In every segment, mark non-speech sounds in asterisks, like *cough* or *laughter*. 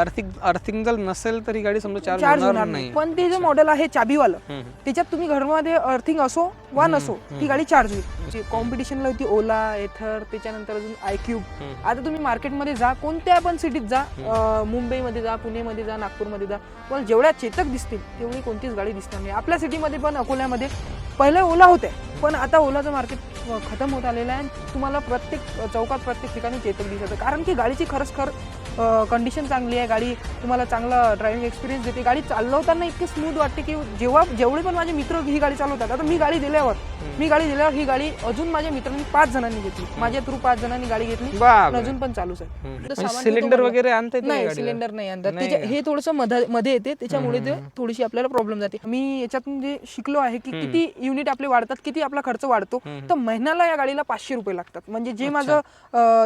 Earthing earthing जर नसेल तर ही गाडी समजा चार्ज चार्ज होणार नाही. पण ते जे मॉडेल आहे चाबीवालं. त्याच्यात तुम्ही घरमध्ये अर्थिंग असो वा नसो ती गाडी चार्ज होईल. कॉम्पिटिशनला होती ओला एथर त्याच्यानंतर अजून आयक्यूब हम्म. आता तुम्ही मार्केटमध्ये जा कोणत्या पण सिटीत जा मुंबईमध्ये जा पुणेमध्ये जा नागपूरमध्ये जा तुम्हाला जेवढ्या चेतक दिसतील तेवढी कोणतीच गाडी दिसणार नाही. आपल्या सिटीमध्ये पण अकोल्यामध्ये पहिले ओला होते पण आता ओलाचं मार्केट खतम होत आलेलं आहे. तुम्हाला प्रत्येक चौकात प्रत्येक ठिकाणी चेतक दिसत. कारण की गाडीची खरंच खर कंडिशन चांगली आहे. गाडी तुम्हाला चांगला ड्रायव्हिंग एक्सपिरियन्स देते. गाडी चालवताना इतकी स्मूथ वाटते की जेव्हा जेवढे पण माझे मित्र ही गाडी चालवतात आता मी गाडी दिल्यावर मी गाडी दिल्यावर ही गाडी अजून माझ्या मित्रांनी पाच जणांनी घेतली. माझ्या थ्रू पाच जणांनी गाडी घेतली. अजून पण चालूच आहे. म्हणजे सिलेंडर घेतो वगैरे आणता नाही? सिलेंडर नाही आणतात? हे थोडसमध्ये येते. त्याच्यामुळे ते थोडीशी आपल्याला प्रॉब्लेम जाते. मी याच्यातून जे शिकलो आहे की किती युनिट आपले वाढतात किती आपला खर्च वाढतो. तर महिन्याला या गाडीला पाचशे रुपये लागतात. म्हणजे जे माझं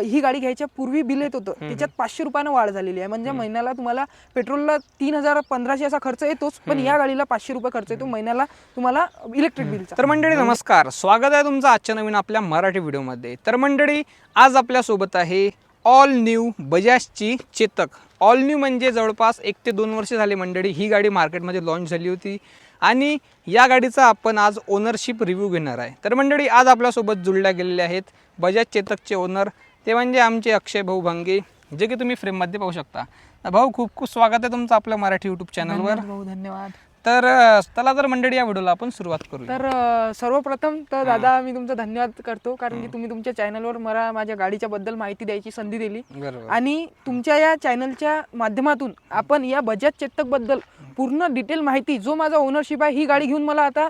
ही गाडी घ्यायच्या पूर्वी बिल येत होतं त्याच्यात पाचशे रुपयानं वाढ झालेली आहे. म्हणजे महिन्याला तुम्हाला पेट्रोलला तीन हजार पंधराशे असा खर्च येतोच पण या गाडीला पाचशे रुपये खर्च येतो महिन्याला तुम्हाला इलेक्ट्रिक बिलचा तर मंडळी नमस्कार. स्वागत आहे तुमचं आजच्या नवीन आपल्या मराठी व्हिडिओमध्ये. तर मंडळी आज आपल्यासोबत आहे ऑल न्यू बजाजची चेतक. ऑल न्यू म्हणजे जवळपास एक ते दोन वर्ष झाले मंडळी ही गाडी मार्केटमध्ये लॉन्च झाली होती. आणि या गाडीचा आपण आज ओनरशिप रिव्ह्यू घेणार आहे. तर मंडळी आज आपल्यासोबत जुळल्या गेलेले आहेत बजाज चेतकचे ओनर ते म्हणजे आमचे अक्षय भाऊ भंगे जे की तुम्ही फ्रेममध्ये पाहू शकता. भाऊ खूप खूप स्वागत आहे तुमचं आपल्या मराठी यूट्यूब चॅनलवर भाऊ धन्यवाद. तर अं, चला तर मंडळी या व्हिडिओला आपण सुरुवात करूया. तर अ, सर्वप्रथम तर दादा मी तुमचा धन्यवाद करतो. कारण की तुम्ही तुमच्या चॅनलवर मला माझ्या गाडीच्या बद्दल माहिती द्यायची संधी दिली. बरोबर. आणि तुमच्या या चॅनलच्या माध्यमातून आपण या बजाज चेतकबद्दल पूर्ण डिटेल माहिती जो माझा ओनरशिप आहे ही गाडी घेऊन मला आता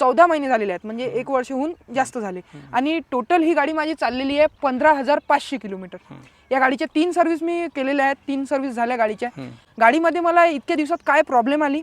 चौदा महिने झालेले आहेत. म्हणजे एक वर्षहून जास्त झाले. आणि टोटल ही गाडी माझी चाललेली आहे पंधरा हजार पाचशे किलोमीटर. या गाडीच्या तीन सर्व्हिस मी केलेल्या आहेत. तीन सर्व्हिस झाल्या गाडीच्या. गाडीमध्ये मला इतक्या दिवसात काय प्रॉब्लेम आली?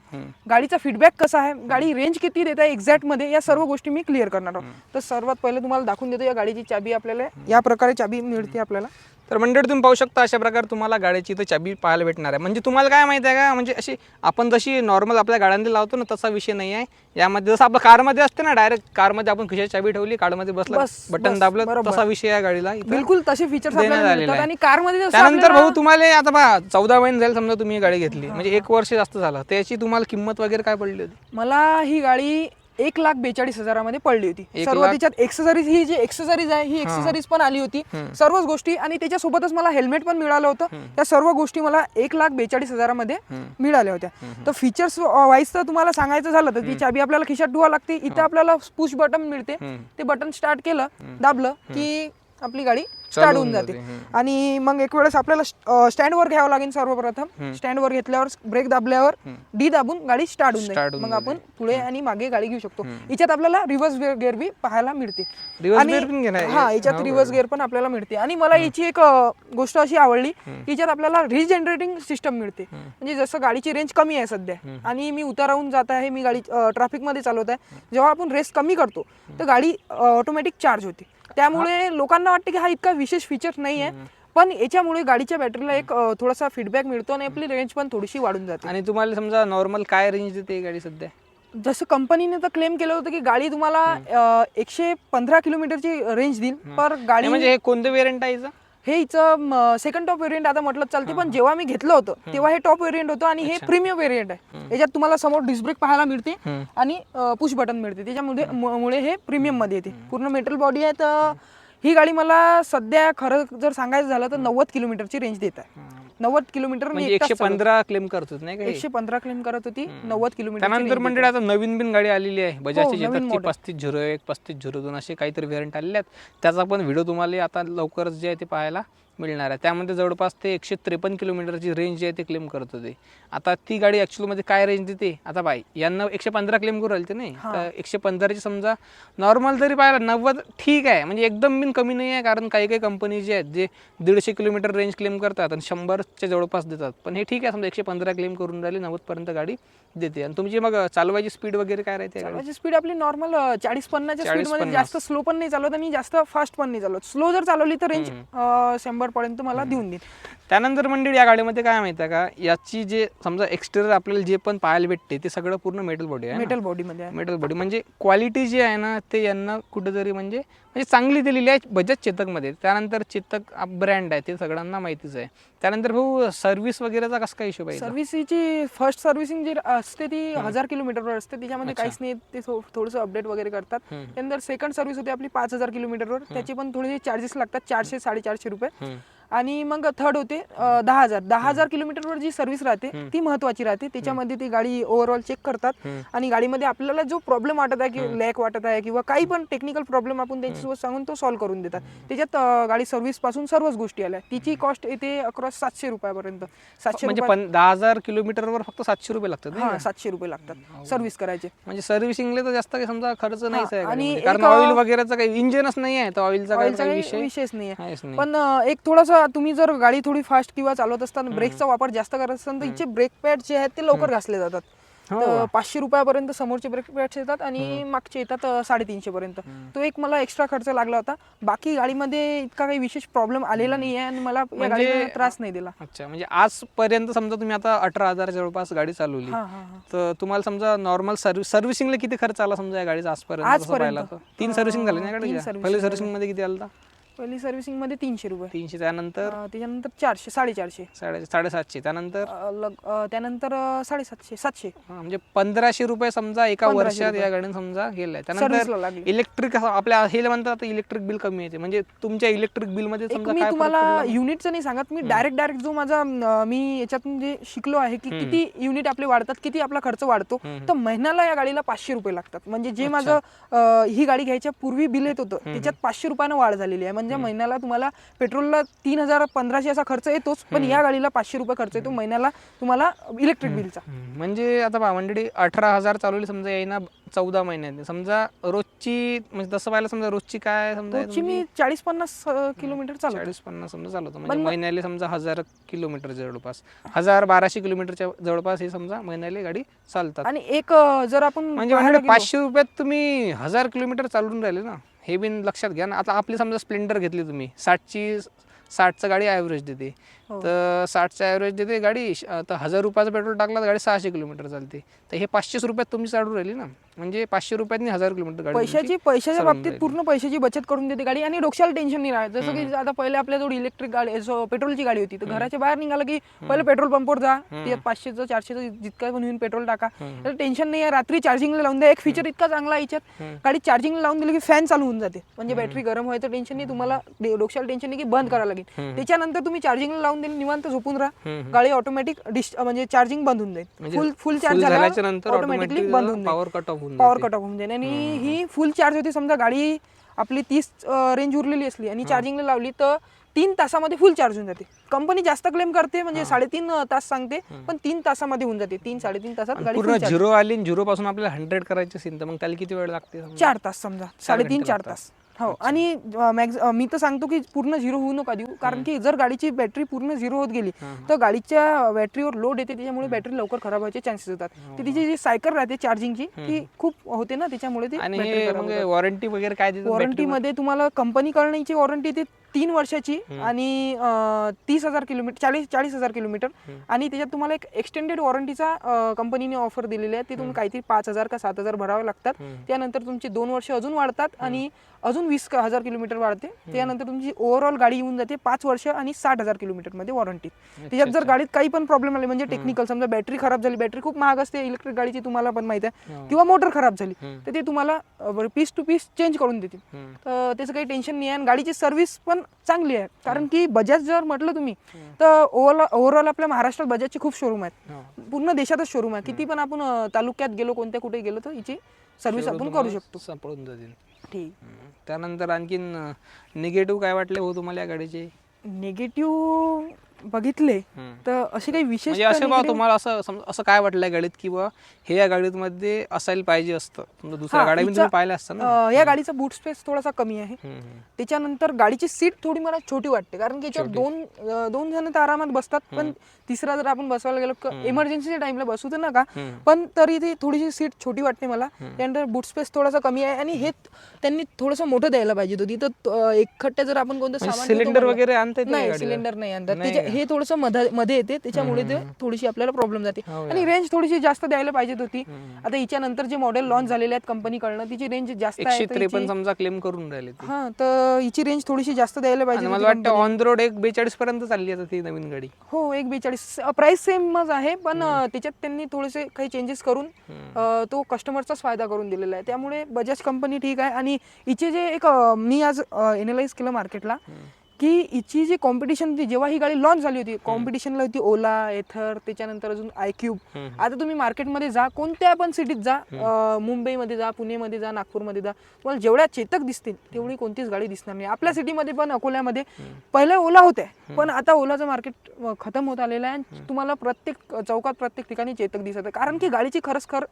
गाडीचा फीडबॅक कसा आहे? गाडी रेंज किती देत आहे एक्झॅक्टमध्ये? या सर्व गोष्टी मी क्लिअर करणार आहोत. तर सर्वात पहिले तुम्हाला दाखवून देतो या गाडीची चाबी आपल्याला. या प्रकारे चाबी मिळते आपल्याला. तर मंडळी तुम्ही पाहू शकता अशा प्रकारे तुम्हाला गाड्याची इथं चाबी पाहायला भेटणार आहे. म्हणजे तुम्हाला काय माहिती आहे का? म्हणजे अशी आपण जशी नॉर्मल आपल्या गाड्यांमध्ये लावतो ना तसा विषय नाही आहे. यामध्ये जसं आपलं कारमध्ये असते ना डायरेक्ट कारमध्ये आपण खिशात चाबी ठेवली कारमध्ये बसला बस, बटन दाबलं. तसा विषय आहे गाडीला. बिलकुल तसे फीचर्स देण्यात आलेलं आहे. आणि कारमध्ये जसं त्यानंतर भाऊ तुम्हाला आता पहा चौदा महिने झाले समजा तुम्ही ही गाडी घेतली. म्हणजे एक वर्ष जास्त झालं. त्याची तुम्हाला किंमत वगैरे काय पडली होती? मला ही गाडी एक लाख बेचाळीस हजारामध्ये पडली होती. सर्व त्याच्यात एक्सेसरीज ही जी एक्सेसरीज आहे ही एक्सेसरीज पण आली होती. सर्वच गोष्टी आणि त्याच्यासोबतच मला हेल्मेट पण मिळालं होतं. त्या सर्व गोष्टी मला एक लाख बेचाळीस हजारामध्ये मिळाल्या होत्या. तर फीचर्स वाईज तर तुम्हाला सांगायचं झालं तर ती चाबी आपल्याला खिशात ठेवा लागते. इथे आपल्याला पुश बटन मिळते. ते बटन स्टार्ट केलं दाबलं की आपली गाडी स्टार्ट होऊन जाते. आणि मग एक वेळेस आपल्याला स्टँडवर घ्यावं लागेल सर्वप्रथम. स्टँडवर घेतल्यावर ब्रेक दाबल्यावर डी दाबून गाडी स्टार्ट होऊन जाईल. मग आपण पुढे आणि मागे गाडी घेऊ शकतो. याच्यात आपल्याला रिव्हर्स गेअर बी पाहायला मिळते. आणि-? हा याच्यात रिव्हर्स गेअर पण आपल्याला मिळते. आणि मला याची एक गोष्ट अशी आवडली की याच्यात आपल्याला रिजनरेटिंग सिस्टम मिळते. म्हणजे जसं गाडीची रेंज कमी आहे सध्या आणि मी उताराहून जात आहे मी गाडी ट्रॅफिकमध्ये चालवत आहे जेव्हा आपण रेस कमी करतो तर गाडी ऑटोमॅटिक चार्ज होते. त्यामुळे लोकांना वाटते की हा इतका विशेष फीचर नाही आहे पण याच्यामुळे गाडीच्या बॅटरीला एक थोडासा फीडबॅक मिळतो आणि आपली रेंज पण थोडीशी वाढून जाते. आणि तुम्हाला समजा नॉर्मल काय रेंज देते गाडी सध्या? जसं कंपनीने तर क्लेम केलं होतं की गाडी तुम्हाला एकशे पंधरा किलोमीटरची रेंज देईल पर गाडी म्हणजे हे कोणतं वेरियंट आहे? हे हिचं सेकंड टॉप वेरियंट आता म्हटलं चालते पण जेव्हा मी घेतलं होतं तेव्हा हे टॉप वेरियंट होतं आणि हे प्रीमियम वेरियंट आहे. याच्यात तुम्हाला समोर डिस्क ब्रेक पाहायला मिळते आणि पुश बटन मिळते. त्याच्यामुळे मुळे हे प्रीमियममध्ये येते. पूर्ण मेटल बॉडी आहे तर ही गाडी मला सध्या खरं जर सांगायचं झालं तर नव्वद किलोमीटरची रेंज देत आहे. नव्वद किलोमीटर म्हणजे एकशे. पंधरा क्लेम करतोच नाही का हे? एकशे पंधरा क्लेम करत होती नव्वद किलोमीटर त्यानंतर मंडळी आता नवीन बिन गाडी आलेली आहे बजाजची हो, model. पस्तीस झिरो एक पस्तीस झिरो दोन असे काहीतरी व्हेरियंट आलेले आहेत त्याचा पण व्हिडिओ तुम्हाला आता लवकरच जे आहे ते पाहायला मिळणार आहे. त्यामध्ये जवळपास ते एकशे त्रेपन्न किलोमीटरची रेंज जी आहे ते क्लेम करत होते आता ती गाडी ॲक्च्युअलमध्ये काय रेंज देते? आता बाई यांना एकशे पंधरा क्लेम करू राहिले ते नाही? तर एकशे पंधराची समजा नॉर्मल जरी पाहिलं नव्वद ठीक आहे. म्हणजे एकदम बिन कमी नाही आहे कारण काही काही कंपनी जे आहेत जे दीडशे किलोमीटर रेंज क्लेम करतात आणि शंभरच्या जवळपास देतात. पण हे ठीक आहे समजा एकशे पंधरा क्लेम करून राहिली नव्वदपर्यंत गाडी देते. आणि तुमची मग चालवायची स्पीड वगैरे काय राहते? चालवायची स्पीड आपली नॉर्मल चाळीस पन्नासच्या 40 स्पीडमध्ये 50. जास्त स्लो पण नाही चालवत आणि जास्त फास्ट पण नाही चालवत. स्लो जर चालवली तर रेंज शंभर पर्यंत मला देऊन देईल त्यानंतर मंडळी या गाडीमध्ये काय माहिती आहे का? याची जे समजा एक्सटेरियर आपल्याला जे पण पाहायला भेटते ते सगळं पूर्ण मेटल बॉडी आहे मेटल बॉडी मध्ये आहे. मेटल बॉडी म्हणजे क्वालिटी जी आहे ना ते यांना कुठेतरी म्हणजे म्हणजे चांगली दिलेली आहे बजाज चेतकमध्ये त्यानंतर चेतक ब्रँड आहे ते सगळ्यांना माहितीच आहे त्यानंतर भाऊ सर्व्हिस वगैरेचा कसं काय हिशोब आहे? सर्व्हिसची फर्स्ट सर्व्हिसिंग जी असते ती हजार किलोमीटरवर असते त्याच्यामध्ये. काहीच नाही ते थोडंसं अपडेट वगैरे करतात. त्यानंतर सेकंड सर्व्हिस होते आपली पाच हजार किलोमीटरवर त्याचे पण थोडेसे चार्जेस लागतात चारशे साडेचारशे रुपये. आणि मग थर्ड होते अं, दहा हजार. दहा हजार किलोमीटरवर जी सर्व्हिस राहते ती महत्वाची राहते. त्याच्यामध्ये ती गाडी ओव्हरऑल चेक करतात. आणि गाडीमध्ये आपल्याला जो प्रॉब्लेम वाटत आहे की लॅक वाटत आहे किंवा काही पण टेक्निकल प्रॉब्लेम आपण त्यांच्यासोबत सांगून तो सॉल्व्ह करून देतात. त्याच्यात अं, गाडी सर्व्हिसपासून सर्वच गोष्टी आल्या. तिची कॉस्ट येते अक्रॉस सातशे रुपयापर्यंत. सातशे म्हणजे रुपये पण दहा हजार किलोमीटरवर फक्त सातशे रुपये लागतात नाही हा? सातशे रुपये लागतात सर्व्हिस करायचे. म्हणजे सर्व्हिसिंगला तर जास्त काही समजा खर्च नाहीच आहे. आणि गाडीमध्ये. कारण ऑइल वगैरेचा काही इंजिनच नाही आहे तर ऑइलचा काही ऑइलचा विषयच नाही नाही पण अं, एक थोडासा तुम्ही जर गाडी थोडी फास्ट किंवा चालवत असताना ब्रेकचा वापर जास्त करत असताना तर इथे ब्रेक पॅड जे आहेत ते लवकर घासले जातात. हो. तर? पाचशे रुपयापर्यंत समोरचे ब्रेक पॅड्स येतात आणि मागचे येतात साडेतीनशे पर्यंत तो एक मला एक्स्ट्रा खर्च लागला होता. बाकी गाडीमध्ये इतका काही विशेष प्रॉब्लेम आलेला नाही आहे आणि मला या म्हणजे- गाडीने त्रास नाही दिला. अच्छा म्हणजे आजपर्यंत समजा तुम्ही आता अठरा हजार जवळपास गाडी चालवली. तर तुम्हाला समजा नॉर्मल सर्व्हिस सर्व्हिसिंगला किती खर्च आला समजा या गाडीचा आजपर्यंत आजपर्यंत? तीन सर्व्हिसिंग झाली ना पहिली. सर्व्हिसिंगमध्ये किती आला? पहिली सर्व्हिसिंगमध्ये तीनशे रुपये. तीनशे त्यानंतर? अं, त्याच्यानंतर चारशे साडेचारशे. साडे साडेसातशे त्यानंतर? अं, लग- अं, त्यानंतर अं, साडेसातशे सातशे. हा, म्हणजे पंधराशे रुपये समजा एका 1500 वर्षात. या गाडीने समजा गेलाय. त्यानंतर लागली. इलेक्ट्रिक आपल्या हे म्हणतात इलेक्ट्रिक बिल कमी येते. म्हणजे तुमच्या इलेक्ट्रिक बिलमध्ये एक समजा मी काय फरक तुम्हाला पडला? युनिटचं नाही सांगत मी डायरेक्ट डायरेक्ट जो माझा अं, मी याच्यातून जे शिकलो आहे की किती युनिट आपले वाढतात किती आपला खर्च वाढतो तर महिन्याला या गाडीला पाचशे रुपये लागतात. म्हणजे जे माझं अं, ही गाडी घ्यायच्या पूर्वी बिल येत होतं त्याच्यात पाचशे रुपयानं वाढ झालेली आहे. म्हणजे महिन्याला तुम्हाला पेट्रोलला तीन हजार पंधराशे असा खर्च येतोच पण या गाडीला पाचशे रुपये खर्च येतो महिन्याला तुम्हाला इलेक्ट्रिक बिलचा. म्हणजे आता पहा मंडळी अठरा हजार चालवली समजा येईना चौदा महिन्यात. समजा रोजची म्हणजे तसं पाहिलं समजा रोजची काय समजा रोजची मी चाळीस पन्नास किलोमीटर चालू चाळीस पन्नास समजा चालवतो. म्हणजे महिन्याला समजा हजार किलोमीटर जवळपास. हजार बाराशे किलोमीटरच्या जवळपास हे समजा महिन्याला गाडी चालतात. आणि एक जर आपण म्हणजे म्हणजे पाचशे रुपयात तुम्ही हजार किलोमीटर चालवून राहिले ना. हे बिन लक्षात घ्या ना. आता आपली समजा स्प्लेंडर घेतली तुम्ही साठची साठचं गाडी ॲव्हरेज देते. हो. तर साठचं ॲव्हरेज देते गाडी आता हजार रुपयाचं पेट्रोल टाकला तर गाडी सहाशे किलोमीटर चालते. तर हे पाचशेच रुपयात तुम्ही चालू राहिली ना? म्हणजे पाचशे रुपयातनी हजार किलोमीटर गाडी पैशाची तुमची पैशाच्या चालून बाबतीत राहिली. पूर्ण पैशाची बचत करून देते गाडी आणि डोक्याला टेन्शन नाही राहत. जसं की आता पहिले आपल्याजवळ इलेक्ट्रिक गाडी पेट्रोलची गाडी होती. तर घराच्या बाहेर निघालं की पहिले पेट्रोल पंपवर जा. ते पाचशेचं चारशेचं जितकं पण होईल पेट्रोल टाका. तर टेन्शन नाही आहे. रात्री चार्जिंगला लावून द्या. एक फीचर इतका चांगला आहे याच्यात. गाडी चार्जिंगला लावून दिली की फॅन चालू होऊन जाते. म्हणजे बॅटरी गरम व्हायचं टेन्शन नाही. तुम्हाला डे- डोक्याला टेन्शन नाही की बंद करावं लागेल. त्याच्यानंतर तुम्ही चार्जिंगला लावून दिली निवांत झोपून राहा. गाडी ऑटोमॅटिक डिश म्हणजे चार्जिंग बंद होऊन जाईल. म्हणजे फुल फुल full चार्ज झाल्याच्या नंतर ऑटोमॅटिकली बंद होऊन power cut off होऊन पॉवर. कट ऑफ होऊन जाईल. आणि ही फुल चार्ज होती समजा गाडी आपली तीस रेंज उरलेली असली आणि चार्जिंगला लावली तर तीन तासामध्ये फुल चार्ज होऊन जाते. कंपनी जास्त क्लेम करते म्हणजे साडेतीन तास सांगते पण तीन तासामध्ये होऊन जाते. तीन साडेतीन तासात पूर्ण. झिरो आली झिरो पासून आपल्याला हंड्रेड करायची असेल तर मग त्याला किती वेळ लागते? चार तास समजा. साडेतीन चार. तास. हो आणि मॅक्झ मी तर सांगतो की पूर्ण झिरो होऊ नका देऊ. कारण की जर गाडीची बॅटरी पूर्ण झिरो होत गेली तर गाडीच्या बॅटरीवर लोड येते त्याच्यामुळे बॅटरी लवकर खराब व्हायचे चान्सेस होतात. तर तिची जी सायकल राहते चार्जिंगची ती खूप होते ना त्याच्यामुळे ती हे. वॉरंटी वगैरे काय देतात वॉरंटी battery मध्ये तुम्हाला कंपनी करण्याची वॉरंटी येते तीन वर्षाची आणि तीस हजार किलोमीटर चाळीस चाळीस हजार किलोमीटर. आणि त्याच्यात तुम्हाला एक एक्सटेंडेड वॉरंटीचा कंपनीने ऑफर दिलेली आहे. ती तुम्ही काहीतरी पाच हजार का सात हजार भरावे लागतात. त्यानंतर तुमचे दोन वर्ष अजून वाढतात आणि अजून वीस क- हजार किलोमीटर वाढते. त्यानंतर तुमची ओव्हरऑल गाडी येऊन जाते पाच वर्ष आणि साठ हजार किलोमीटरमध्ये वॉरंटी त्याच्यात जर गाडीत काही पण प्रॉब्लेम आले म्हणजे टेक्निकल समजा बॅटरी खराब झाली बॅटरी खूप महाग असते इलेक्ट्रिक गाडीची तुम्हाला पण माहिती आहे. किंवा मोटर खराब झाली तर ते तुम्हाला पीस टू पीस चेंज करून देतील. तर त्याचं काही टेन्शन नाही आहे आणि गाडीची सर्व्हिस पण चांगली आहे. कारण की बजाज जर म्हटलं तुम्ही तर ओव्हरऑल ओव्हरऑल आपल्या महाराष्ट्रात बजाजचे खूप शोरूम आहेत. हो. पूर्ण देशातच शोरूम आहे किती पण आपण तालुक्यात गेलो कोणत्या कुठे गेलो तर हिची सर्व्हिस आपण करू शकतो. सापडून जातील. ठीक. त्यानंतर आणखीन निगेटिव्ह काय वाटले हो तुम्हाला या गाडीचे? निगेटिव्ह बघितले. तर असे काही विशेष म्हणजे असं बा तुम्हाला असं असं काय वाटलं गाडीत की बा हे या गाडीमध्ये असायला पाहिजे असतं. दुसऱ्या गाड्या पाहिल्या असतं ना. या गाडीचा बूट स्पेस थोडासा कमी आहे. त्याच्यानंतर गाडीची सीट थोडी मला छोटी वाटते. कारण की याच्यावर दोन दोन जण तर आरामात बसतात पण तिसरा जर आपण बसवायला गेलो इमर्जन्सीच्या टाइमला बसू तर नका. हम्म. पण तरी ती थोडीशी सीट छोटी वाटते मला. त्यानंतर बूट स्पेस थोडासा कमी आहे आणि हे त्यांनी थोडंसं मोठं द्यायला पाहिजे होती. तर एकखट्ट्या जर आपण कोणतं म्हणजे सिलेंडर वगैरे आणता नाही? सिलेंडर नाही आणतात का? हे थोडंसं मधा मध्ये येते. त्याच्यामुळे ते थोडीशी आपल्याला प्रॉब्लेम जाते. हो आणि रेंज थोडीशी जास्त द्यायला पाहिजे होती. आता हिच्या नंतर जे मॉडेल लॉन्च झालेले आहेत कंपनीकडनं तिची रेंज जास्त आहे एकशे तर त्रेपन्न हिची- समजा क्लेम करून राहिले ते. हा तर हिची रेंज थोडीशी जास्त द्यायला पाहिजे आणि होती मला वाटतं company. ऑन द रोड एक बेचाळीस पर्यंत चालली आता ती नवीन गाडी. हो एक बेचाळीस. प्राइस सेमच आहे पण अं, त्याच्यात त्यांनी थोडेसे काही चेंजेस करून अं, तो कस्टमरचाच फायदा करून दिलेला आहे. त्यामुळे बजाज कंपनी ठीक आहे. आणि हिचे जे एक अं, मी आज एनालाइज केलं मार्केटला की हिची जी कॉम्पिटिशन होती जेव्हा ही गाडी लॉन्च झाली होती कॉम्पिटिशनला होती ओला एथर त्याच्यानंतर अजून आयक्यूब. आता तुम्ही मार्केटमध्ये जा कोणत्या पण सिटीत जा मुंबईमध्ये जा पुणेमध्ये जा नागपूरमध्ये जा तुम्हाला जेवढ्या चेतक दिसतील तेवढी कोणतीच गाडी दिसणार नाही. आपल्या सिटीमध्ये पण अकोल्यामध्ये पहिले ओला होते पण आता ओलाचं मार्केट खतम होत आलेलं आहे आणि तुम्हाला प्रत्येक चौकात प्रत्येक ठिकाणी चेतक दिसत आहे कारण की गाडीची खरंच खर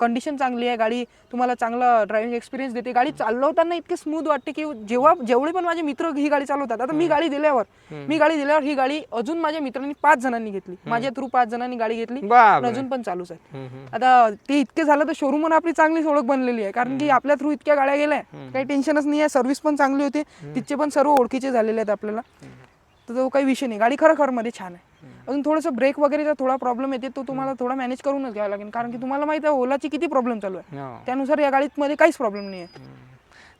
कंडिशन चांगली आहे. गाडी तुम्हाला चांगला ड्रायव्हिंग एक्सपिरियन्स देते. गाडी चालवताना इतके स्मूथ वाटते की जेव्हा जेवढे पण माझे मित्र ही गाडी चालवतात आता मी गाडी दिल्यावर मी गाडी दिल्यावर ही गाडी अजून माझ्या मित्रांनी पाच जणांनी घेतली. माझ्या थ्रू पाच जणांनी गाडी घेतली. अजून पण चालूच आहे. आता ते इतके झालं तर शोरूम आपली चांगलीच ओळख बनलेली आहे. कारण की आपल्या थ्रू इतक्या गाड्या गेल्या काही टेन्शनच नाही आहे. सर्व्हिस पण चांगली होते. तिथचे पण सर्व ओळखीचे झालेले आहेत आपल्याला. तर तो काही विषय नाही. गाडी खरं मध्ये छान आहे. अजून थोडंसं ब्रेक वगैरेचा थोडा प्रॉब्लेम येते तो तुम्हाला थोडा मॅनेज करूनच घ्यावा लागेल. कारण की तुम्हाला माहिती आहे ओलाची किती प्रॉब्लेम चालू आहे. हो. त्यानुसार या गाडीत मध्ये काहीच प्रॉब्लेम नाही आहे.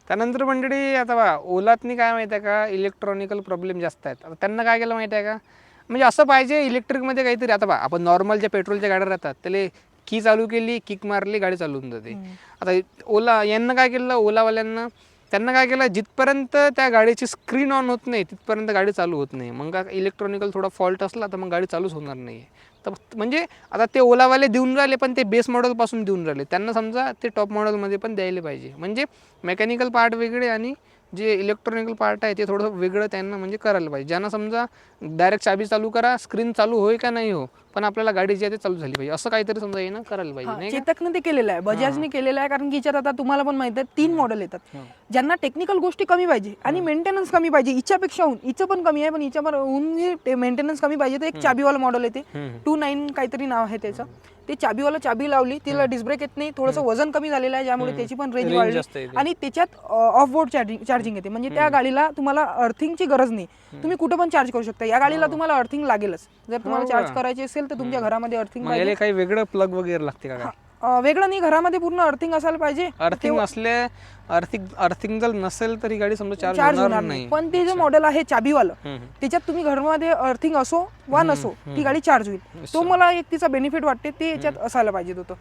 त्यानंतर मंडळी आता बा ओलातनी काय माहिती आहे का? इलेक्ट्रॉनिकल प्रॉब्लेम जास्त आहेत. आता त्यांना काय केलं माहिती आहे का? म्हणजे असं पाहिजे इलेक्ट्रिकमध्ये काहीतरी. आता बा आपण नॉर्मल ज्या पेट्रोलच्या गाड्या राहतात त्याला की चालू केली किक मारली गाडी चालू होऊन जाते आता ओला यांना काय केलं? ओलावाल्यांना त्यांना काय केलं? जिथपर्यंत त्या गाडीची स्क्रीन ऑन होत नाही तिथपर्यंत गाडी चालू होत नाही. मग का इलेक्ट्रॉनिकल थोडा फॉल्ट असला तर मग गाडी चालूच होणार नाही तर म्हणजे आता ते ओलावाले देऊन राहिले पण ते बेस मॉडेलपासून देऊन राहिले. त्यांना समजा ते टॉप मॉडेलमध्ये पण द्यायला पाहिजे. म्हणजे मेकॅनिकल पार्ट वेगळे आणि जे इलेक्ट्रॉनिकल पार्ट आहे ते थोडं वेगळं त्यांना म्हणजे करायला पाहिजे. ज्यांना समजा डायरेक्ट चाबी चालू करा स्क्रीन चालू होय का नाही हो पण आपल्याला गाडी जी आहे ते चालू झाली पाहिजे. असं काहीतरी समजा येणं करायला पाहिजे? चेतकनं ते केलेलं आहे. बजाजने केलेलं आहे कारण की याच्यात आता तुम्हाला पण माहीत आहे तीन मॉडेल येतात. ज्यांना टेक्निकल गोष्टी कमी पाहिजे आणि मेंटेनन्स कमी पाहिजे हिच्यापेक्षा होऊन. हिचं पण कमी आहे पण पण मेंटेनन्स कमी पाहिजे. तर एक चाबीवाला मॉडेल येते. टू नाईन काहीतरी नाव आहे त्याचं. ते चाबीवाला चाबी लावली तिला डिस्ब्रेक येत नाही थोडंसं वजन कमी झालेलं आहे ज्यामुळे त्याची पण रेंज वाढली. आणि त्याच्यात ऑफ बोर्ड चार्जिंग चार्जिंग येते. म्हणजे त्या गाडीला तुम्हाला अर्थिंगची गरज नाही. तुम्ही कुठं पण चार्ज करू शकता. या गाडीला तुम्हाला अर्थिंग लागेलच. जर तुम्हाला हो चार्ज का? करायची असेल तर तुमच्या घरामध्ये अर्थिंग काही वेगळं प्लग वगैरे लागते का वेगळं नाही घरामध्ये पूर्ण अर्थिंग असायला पाहिजे. अर्थिंग असले अर्थिंग अर्थिंग जर नसेल तर ही गाडी समजा चार्ज चार्ज होणार नाही. पण ते जे मॉडेल आहे चाबीवालं हम्म. त्याच्यात तुम्ही घरामध्ये अर्थिंग असो वा नसो ती गाडी चार्ज होईल. तो मला एक तिचा बेनिफिट वाटते ते याच्यात असायला पाहिजे होतं.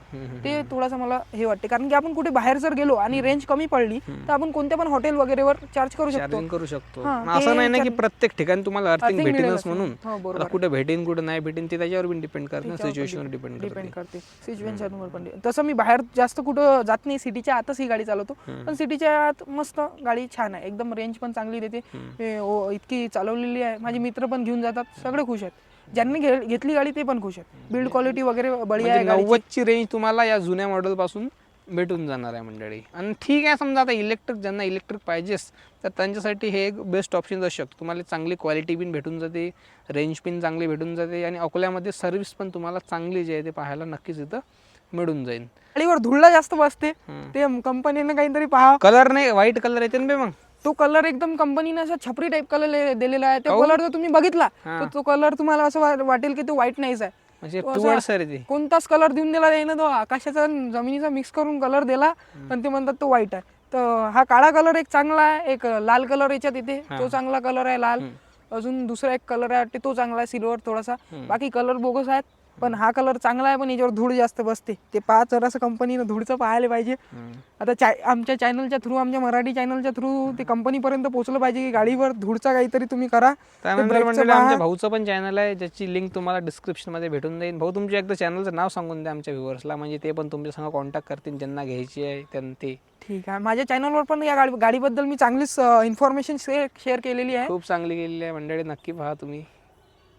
ते थोडासा मला हे वाटते. कारण की आपण कुठे बाहेर जर गेलो आणि रेंज कमी पडली तर आपण कोणत्या पण हॉटेल वगैरेवर चार्ज करू शकतो. चार्जिंग करू शकतो. हा, मग असं ते नाही ना की प्रत्येक ठिकाणी तुम्हाला अर्थिंग भेटेनच मिळेलच. म्हणून. हो, बरोबर. आता कुठे भेटेन कुठे नाही भेटेन ते त्याच्यावर पण डिपेंड करत सिच्युएशनवर डिपेंड डिपेंड करते. करते. सिच्युएशनवर पण depend. तसं मी बाहेर जास्त कुठं जात नाही सिटीच्या आतच ही गाडी चालवतो. पण सिटीच्या आत मस्त गाडी छान आहे. एकदम रेंज पण चांगली देते. ओ, इतकी चालवलेली आहे. माझे मित्र पण घेऊन जातात. सगळे खुश आहेत. ज्यांनी घे- घेतली गाडी ते पण खुश आहेत. बिल्ड क्वालिटी वगैरे बढिया म्हणजे आहे गाडीची. नव्वदची रेंज तुम्हाला या जुन्या मॉडेल पासून भेटून जाणार आहे मंडळी. आणि ठीक आहे समजा आता इलेक्ट्रिक ज्यांना इलेक्ट्रिक पाहिजेच तर त्यांच्यासाठी हे एक बेस्ट ऑप्शन असू शकतो. तुम्हाला चांगली क्वालिटी पण भेटून जाते रेंज पण चांगली भेटून जाते. आणि अकोल्यामध्ये सर्व्हिस पण तुम्हाला चांगली जी आहे ते पाहायला नक्कीच इथं मिळून जाईल गाडीवर धुळला जास्त बसते. ते कंपनीने काहीतरी पहा. कलर नाही व्हाईट कलर येते ना बे मग. तो कलर एकदम कंपनीने असा छपरी टाईप कलर दिलेला आहे. तो? कलर जर तुम्ही बघितला. तर तो कलर तुम्हाला असं वा- वाटेल की तो व्हाईट नाहीच आहे. म्हणजे तो असा- कोणताच कलर देऊन दिला नाही ना तो आकाशाचा आणि जमिनीचा मिक्स करून कलर दिला पण ते म्हणतात तो व्हाईट आहे. तर हा काळा कलर एक चांगला आहे एक लाल कलर याच्यात येते. तो चांगला कलर आहे लाल. अजून दुसरा एक कलर आहे वाटते तो चांगला आहे सिल्वर थोडासा. बाकी कलर बोगस आहेत. पण हा कलर चांगला आहे पण याच्यावर धूळ जास्त बसते. ते पाहा जरासं कंपनीनं धूळचं पाहायला पाहिजे. आता चाय आमच्या चॅनलच्या थ्रू आमच्या मराठी चॅनलच्या थ्रू ते कंपनीपर्यंत पोहोचलं पाहिजे की गाडीवर धूळचा काहीतरी तुम्ही करा. आमच्या भाऊचं पण चॅनल आहे ज्याची लिंक तुम्हाला डिस्क्रिप्शनमध्ये भेटून जाईल. भाऊ तुमच्या एकदा चॅनलचं नाव सांगून द्या आमच्या व्ह्युअर्सला म्हणजे ते पण तुमच्या संग कॉन्टॅक्ट करतील ज्यांना घ्यायची आहे त्यांना ते. ठीक आहे. माझ्या चॅनलवर पण या गाडी गाडीबद्दल मी चांगलीच इन्फॉर्मेशन शेअर केलेली आहे. खूप चांगली गेलेली आहे. मंडळी नक्की पहा तुम्ही.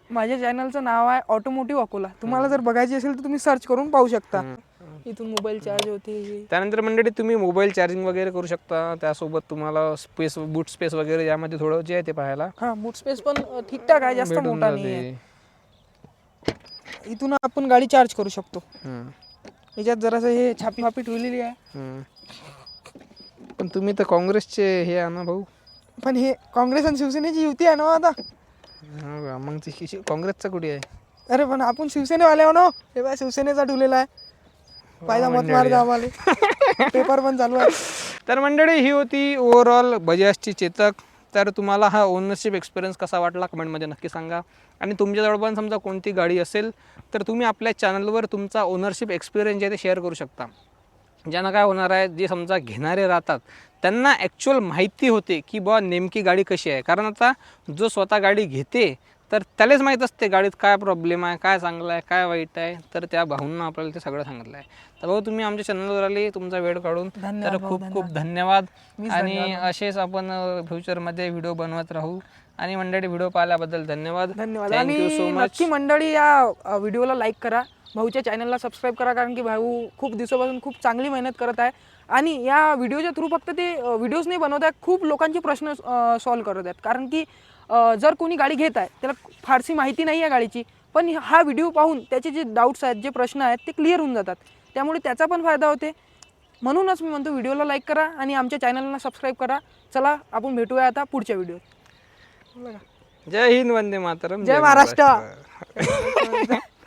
माझ्या चॅनलचं नाव आहे ऑटोमोटिव्ह अकोला तुम्हाला जर बघायची असेल तर तुम्ही सर्च करून पाहू शकता. इथून मोबाईल चार्ज होते. त्यानंतर मंडळी तुम्ही मोबाईल चार्जिंग वगैरे करू शकता. त्यासोबत तुम्हाला स्पेस बूट स्पेस वगैरे यामध्ये थोडं जे आहे ते पाहायला. हा बूट स्पेस पण ठीकठाक आहे जास्त मोठा नाही. इथून आपण गाडी चार्ज करू शकतो. याच्यात जरासं हे छापी फापी ठेवलेली आहे. पण तुम्ही तर काँग्रेसचे हे आहे ना भाऊ. पण हे काँग्रेस आणि शिवसेनेची युती आहे ना हो आता. हो का? मग ती काँग्रेसचा कुठे आहे. अरे पण आपण शिवसेनेवाले हो ना. हे बघा शिवसेनेचा ठेवलेला आहे. फायदा मत आम्हाला. पेपर पण चालू आहे. *laughs* तर मंडळी ही होती ओव्हरऑल बजाजची चेतक. तर तुम्हाला हा ओनरशिप एक्सपिरियन्स कसा वाटला? कमेंटमध्ये नक्की सांगा. आणि तुमच्याजवळ पण समजा कोणती गाडी असेल तर तुम्ही आपल्या चॅनलवर तुमचा ओनरशिप एक्सपिरियन्स जे आहे ते शेअर करू शकता. ज्यांना काय होणार आहे जे समजा घेणारे राहतात त्यांना ॲक्च्युअल माहिती होते की बुवा नेमकी गाडी कशी आहे. कारण आता जो स्वतः गाडी घेते तर त्यालाच माहीत असते गाडीत काय प्रॉब्लेम आहे काय चांगलं आहे काय वाईट आहे. तर त्या भाऊंना आपल्याला ते सगळं सांगितलं आहे. तर भाऊ तुम्ही आमच्या चॅनलवर आले तुमचा वेळ काढून. तर खूप खूप धन्यवाद. आणि असेच आपण फ्युचरमध्ये व्हिडिओ बनवत राहू. आणि मंडळी व्हिडिओ पाहिल्याबद्दल धन्यवाद. धन्यवाद. सो मच मंडळी या व्हिडिओला लाईक करा. भाऊच्या चॅनलला सबस्क्राईब करा कारण की भाऊ खूप दिवसापासून खूप चांगली मेहनत करत आहे. आणि या व्हिडिओच्या थ्रू फक्त ते व्हिडिओज नाही बनवत आहे खूप लोकांचे प्रश्न सॉल्व्ह करत आहेत. कारण की जर कोणी गाडी घेत आहे त्याला फारशी माहिती नाही आहे गाडीची पण हा व्हिडिओ पाहून त्याचे जे डाऊट्स आहेत जे प्रश्न आहेत ते क्लिअर होऊन जातात. त्यामुळे त्याचा पण फायदा होते. म्हणूनच मी म्हणतो व्हिडिओला लाईक करा आणि आमच्या चॅनलला सबस्क्राईब करा. चला आपण भेटूया आता पुढच्या व्हिडिओत जय हिंद वंदे मातरम. जय महाराष्ट्र. *laughs*